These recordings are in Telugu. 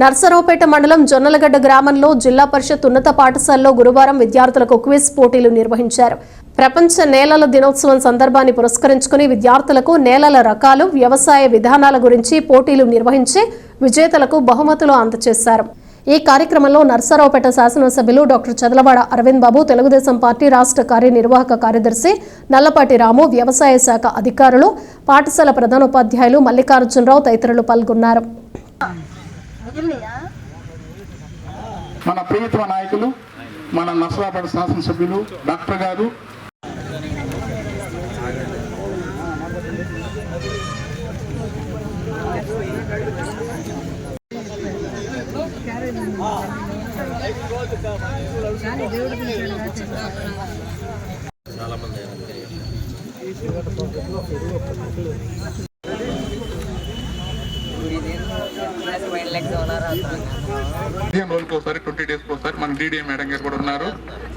నర్సరావుపేట మండలం జొన్నలగడ్డ గ్రామంలో జిల్లా పరిషత్ ఉన్నత పాఠశాలలో గురువారం విద్యార్థులకు క్విజ్ పోటీలు నిర్వహించారు. ప్రపంచ నేలల దినోత్సవం సందర్భాన్ని పురస్కరించుకుని విద్యార్థులకు నేలల రకాలు వ్యవసాయ విధానాల గురించి పోటీలు నిర్వహించి విజేతలకు బహుమతులు అందజేశారు ఈ కార్యక్రమంలో నర్సరావుపేట శాసనసభ్యులు డాక్టర్ చదలవాడ అరవింద్ బాబు తెలుగుదేశం పార్టీ రాష్ట్ర కార్యనిర్వాహక కార్యదర్శి నల్లపాటి రాము వ్యవసాయ శాఖ అధికారులు పాఠశాల ప్రధానోపాధ్యాయులు మల్లికార్జునరావు తదితరులు పాల్గొన్నారు. మన ప్రియతమ నాయకులు మన నర్సరాపేట శాసనసభ్యులు డాక్టర్ గారు. పదిహేను రోజులకు ఒకసారి ట్వంటీ డేస్కి ఒకసారి మన డీడీఏ మేడం గారు కూడా ఉన్నారు.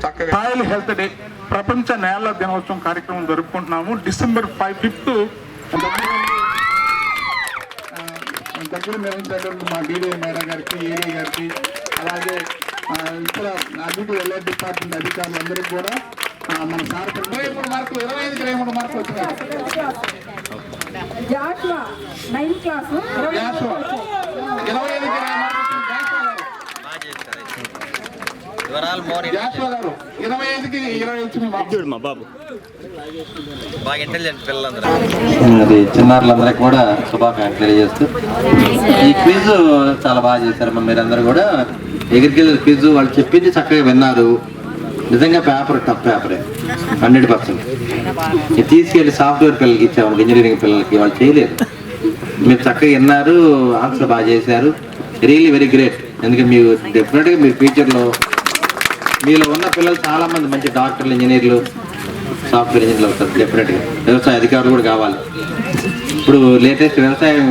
చక్కగా సాయిల్ హెల్త్ డే ప్రపంచ నేల దినోత్సవం కార్యక్రమం జరుపుకుంటున్నాము. డిసెంబర్ ఫైవ్ ఫిఫ్త్ దగ్గర నిర్వహించేటువంటి మా డీడీఏ మేడం గారికి ఏడీ గారికి అలాగే ఇతర అన్నిటి వెళ్ళే డిపార్ట్మెంట్ అధికారులు అందరికీ కూడా మన సార్ ఇరవై మూడు మార్కులు ఇరవై ఐదుకి ఇరవై మూడు మార్కులు వచ్చినాయి. Joshua ninth class Joshua. ఇరవై ఇరవై ఐదుకి ఇరవై మా బాబు. బాగా ఇంటెలిజెంట్ పిల్లలందరూ. అది చిన్నారులందరికీ కూడా శుభాకాంక్షలు తెలియజేస్తూ ఈ క్విజ్ చాలా బాగా చేశారు మీరందరూ కూడా. Agriculture quiz? వాళ్ళు చెప్పింది చక్కగా విన్నారు. నిజంగా పేపర్ టఫ్ పేపరే హండ్రెడ్ పర్సెంట్. తీసుకెళ్ళి సాఫ్ట్వేర్ పిల్లలకి ఇచ్చాము ఇంజనీరింగ్ పిల్లలకి. వాళ్ళు చేయలేరు మీరు చక్కగా విన్నారు ఆన్సర్ బాగా చేశారు. రియలీ వెరీ గ్రేట్ ఎందుకంటే మీరు డెఫినెట్గా మీ ఫ్యూచర్లో మీలో ఉన్న పిల్లలు చాలామంది మంచి డాక్టర్లు ఇంజనీర్లు సాఫ్ట్వేర్ ఇంజనీర్లు అవుతారు డెఫినెట్గా వ్యవసాయ అధికారులు కూడా కావాలి. ఇప్పుడు లేటెస్ట్ వ్యవసాయం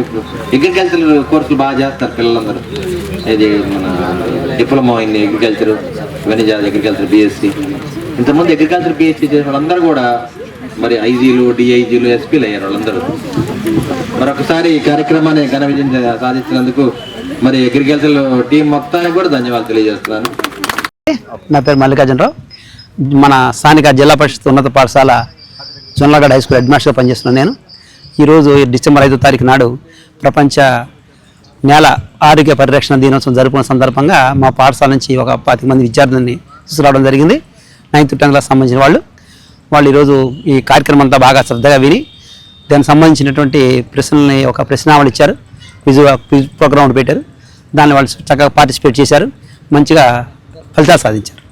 అగ్రికల్చర్ కోర్సులు బాగా చేస్తారు పిల్లలందరూ. ఇది మన డిప్లొమా ఇన్ అగ్రికల్చర్ ఇవన్నీ అగ్రికల్చర్ బీఎస్సీ ఇంతకుముందు అగ్రికల్చర్ బీఎస్సీ చేసిన వాళ్ళందరూ కూడా మరి ఐజీలు డిఐజీలు ఎస్పీలు అయ్యారు వాళ్ళందరూ. మరొకసారి ఈ కార్యక్రమాన్ని ఘన విజయం సాధించినందుకు మరి అగ్రికల్చర్ టీం మొత్తానికి కూడా ధన్యవాదాలు తెలియజేస్తున్నాను. నా పేరు మల్లికార్జునరావు మన స్థానిక జిల్లా పరిషత్ ఉన్నత పాఠశాల జొన్నలగడ హై స్కూల్ హెడ్ మాస్టర్గా పనిచేస్తున్నాను నేను. ఈరోజు డిసెంబర్ ఐదో తారీఖు నాడు ప్రపంచ నేల ఆరోగ్య పరిరక్షణ దినోత్సవం జరుపుకున్న సందర్భంగా మా పాఠశాల నుంచి ఒక పాతిక మంది విద్యార్థులని తీసుకురావడం జరిగింది. నైన్త్ టెన్త్ క్లాస్ సంబంధించిన వాళ్ళు. వాళ్ళు ఈరోజు ఈ కార్యక్రమం అంతా బాగా శ్రద్ధగా విని దానికి సంబంధించినటువంటి ప్రశ్నల్ని ఒక ప్రశ్నావళి ఇచ్చారు. క్విజ్ క్విజ్ ప్రోగ్రామ్ పెట్టారు. దాన్ని వాళ్ళు చక్కగా పార్టిసిపేట్ చేశారు. మంచిగా ఫలితాలు సాధించారు.